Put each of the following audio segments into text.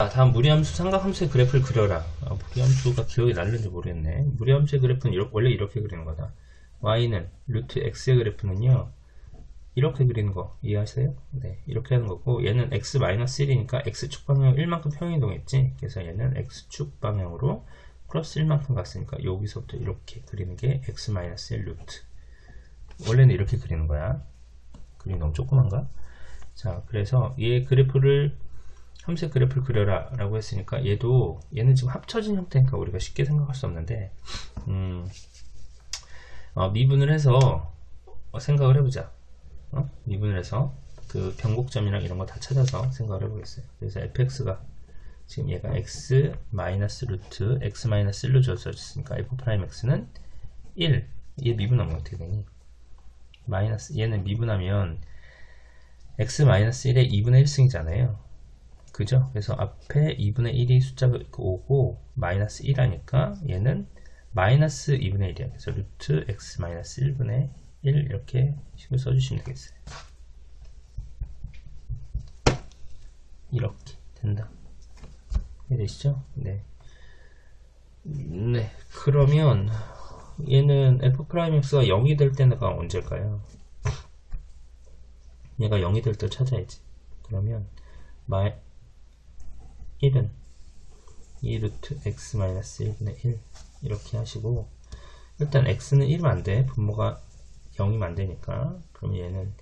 자, 다음 무리함수 삼각함수의 그래프를 그려라. 아, 무리함수가 기억이 날는지 모르겠네. 무리함수의 그래프는 이렇게, 원래 이렇게 그리는 거다. y는 루트 x의 그래프는요. 이렇게 그리는 거 이해하세요? 네, 이렇게 하는 거고 얘는 x-1이니까 x축 방향 1만큼 평행이동했지. 그래서 얘는 x축 방향으로 플러스 1만큼 갔으니까 여기서부터 이렇게 그리는 게 x-1 루트. 원래는 이렇게 그리는 거야. 그림이 너무 조그만가? 자, 그래서 얘 그래프를 함수의 그래프를 그려라 라고 했으니까 얘도 얘는 지금 합쳐진 형태니까 우리가 쉽게 생각할 수 없는데 음, 어, 미분을 해서 어, 생각을 해보자 어? 미분을 해서 그 변곡점이랑 이런 거 다 찾아서 생각을 해보겠어요 그래서 fx가 지금 얘가 x 마이너스 루트 x 마이너스 1로 주어졌으니까 f 프라임 x는 1. 얘 미분하면 어떻게 되니? 마이너스 얘는 미분하면 x 마이너스 1의 2분의 1승이잖아요. 그죠? 그래서 앞에 2분의 1이 숫자가 오고 마이너스 1 하니까 얘는 마이너스 2분의 1이야. 그래서 루트 x 마이너스 1분의 1 이렇게 식을 써주시면 되겠어요. 이렇게 된다. 이해되시죠? 네. 네. 그러면 얘는 f'x가 0이 될 때가 언제일까요? 얘가 0이 될 때 찾아야지. 그러면 마이 1은 2 루트 x 마이너스 1분의 1 이렇게 하시고 일단 x는 1이면 안돼. 분모가 0이면 안되니까. 그럼 얘는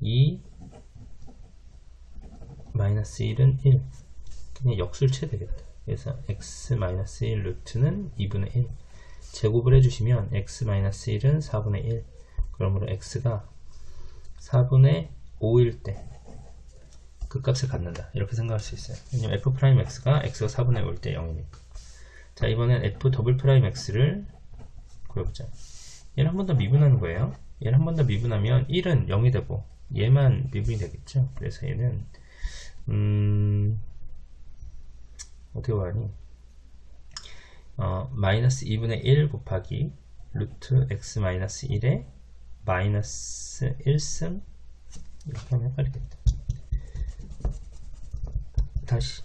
2 마이너스 1은 1 그냥 역술체 되겠다. 그래서 x 마이너스 1 루트는 2분의 1 제곱을 해주시면 x 마이너스 1은 4분의 1 그러므로 x가 4분의 5일 때 그 값을 갖는다. 이렇게 생각할 수 있어요. 왜냐면 f 프라임 x가 x가 4분의 5일 때 0이니까 자 이번엔 f 더블 프라임 x를 그려보자. 얘를 한 번 더 미분하는 거예요. 얘를 한 번 더 미분하면 1은 0이 되고 얘만 미분이 되겠죠? 그래서 얘는 음 어떻게 말하니? 어, 마이너스 2분의 1 곱하기 루트 x 마이너스 1에 마이너스 1승 이렇게 하면 헷갈리겠다 다시.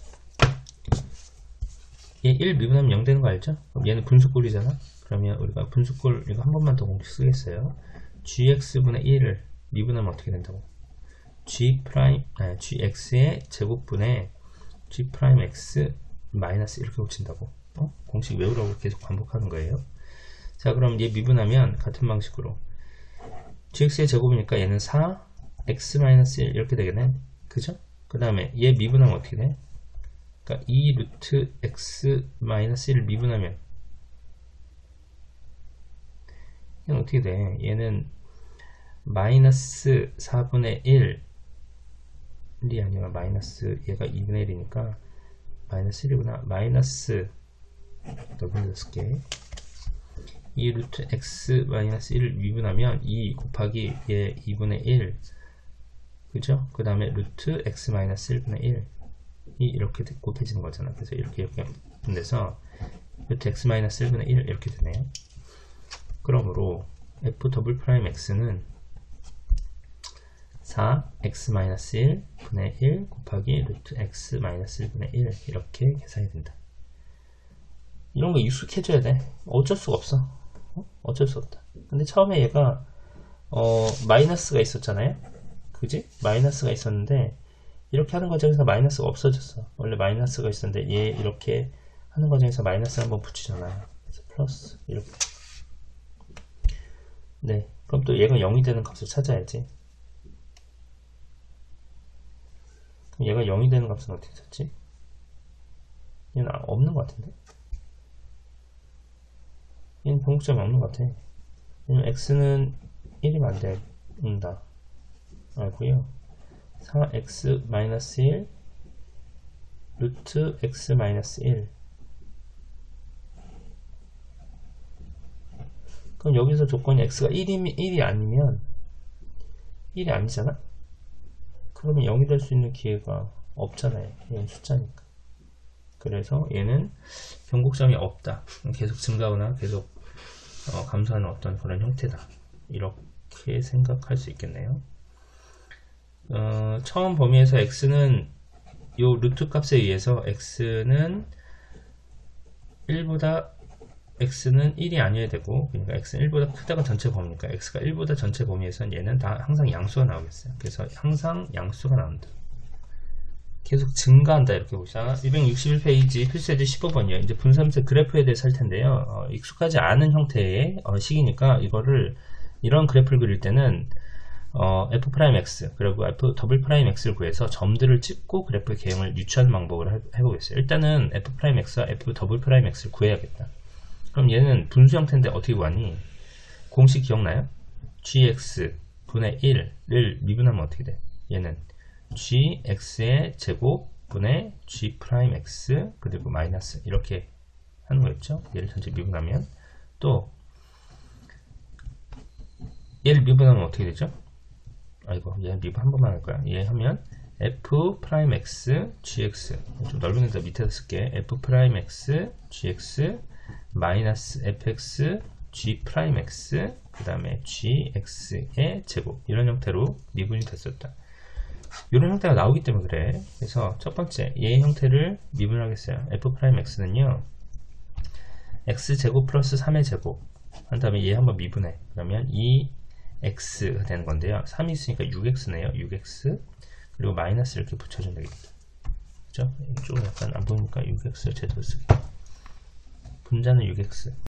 얘 1 미분하면 0 되는 거 알죠? 그럼 얘는 분수꼴이잖아? 그러면 우리가 분수꼴 이거 한 번만 더 공식 쓰겠어요. gx분의 1을 미분하면 어떻게 된다고? g 프라임 아니 gx의 제곱분의 g 프라임 x 마이너스 이렇게 고친다고. 어? 공식 외우라고 계속 반복하는 거예요. 자 그럼 얘 미분하면 같은 방식으로 gx의 제곱이니까 얘는 4 x 마이너스 1 이렇게 되겠네. 그죠? 그 다음에 얘 미분하면 어떻게 돼? 그러니까 2 루트 x 마이너스 1을 미분하면 얘는 어떻게 돼? 얘는 마이너스 4분의 1이 아니라 마이너스 얘가 2분의 1이니까 마이너스 1이구나 마이너스 더블로 쓸게 2 루트 x 마이너스 1을 미분하면 2 곱하기 얘 2분의 1 그죠? 그 다음에 루트 x 마이너스 1분의 1이 이렇게 곱해지는 거잖아. 그래서 이렇게 이렇게 분돼서 루트 x 마이너스 1분의 1 이렇게 되네요. 그러므로 f 더블 프라임 x는 4 x 마이너스 1 분의 1 곱하기 루트 x 마이너스 1분의 1 이렇게 계산이 된다. 이런 거 익숙해져야 돼. 어쩔 수가 없어. 어? 어쩔 수 없다. 근데 처음에 얘가 어 마이너스가 있었잖아요 그지? 마이너스가 있었는데 이렇게 하는 과정에서 마이너스가 없어졌어. 원래 마이너스가 있었는데 얘 이렇게 하는 과정에서 마이너스 한번 붙이잖아요 그래서 플러스 이렇게. 네. 그럼 또 얘가 0이 되는 값을 찾아야지. 얘가 0이 되는 값은 어떻게 찾지? 얘는 없는 것 같은데? 얘는 변곡점이 없는 것 같아. 왜냐면 x는 1이면 안 된다 알고요 4x-1 루트 x-1 그럼 여기서 조건이 x가 1이, 1이 아니면 1이 아니잖아? 그러면 0이 될 수 있는 기회가 없잖아요. 얘는 숫자니까. 그래서 얘는 변곡점이 없다. 계속 증가하거나 계속 어, 감소하는 어떤 그런 형태다. 이렇게 생각할 수 있겠네요. 어, 처음 범위에서 x는 요 루트 값에 의해서 x는 1보다 x는 1이 아니어야 되고 그러니까 x는 1보다 크다가 전체 범위니까 x가 1보다 전체 범위에선 얘는 다 항상 양수가 나오겠어요. 그래서 항상 양수가 나온다. 계속 증가한다 이렇게 보자 261페이지 필수예제 15번이요 이제 분삼세 그래프에 대해서 할 텐데요 어, 익숙하지 않은 형태의 어, 식이니까 이거를 이런 그래프를 그릴 때는 어, f'(x) 그리고 f'(x를 구해서 점들을 찍고 그래프의 개형을 유추하는 방법을 해, 해보겠어요 일단은 f'(x와 f'(x를 구해야겠다 그럼 얘는 분수 형태인데 어떻게 구하니 공식 기억나요? gx 분의 1을 미분하면 어떻게 돼? 얘는 gx의 제곱 분의 g'x 그리고 마이너스 이렇게 하는 거였죠. 얘를 전체 미분하면 또 얘를 미분하면 어떻게 되죠? 아이고 얘 미분 한 번만 할 거야. 얘 하면 f'x gx 좀 넓은 데다 밑에다 쓸게 f'x gx 마이너스 fx g'x 그 다음에 gx의 제곱 이런 형태로 미분이 됐었다. 이런 형태가 나오기 때문에 그래. 그래서 첫 번째 얘 형태를 미분하겠어요. f'x는요. x제곱 플러스 3의 제곱 한 다음에 얘 한번 미분해. 그러면 2x가 되는 건데요. 3이 있으니까 6x네요. 6x 그리고 마이너스 이렇게 붙여주면 되겠다. 그죠? 이쪽은 약간 안 보이니까 6x를 제대로 쓰게. 분자는 6x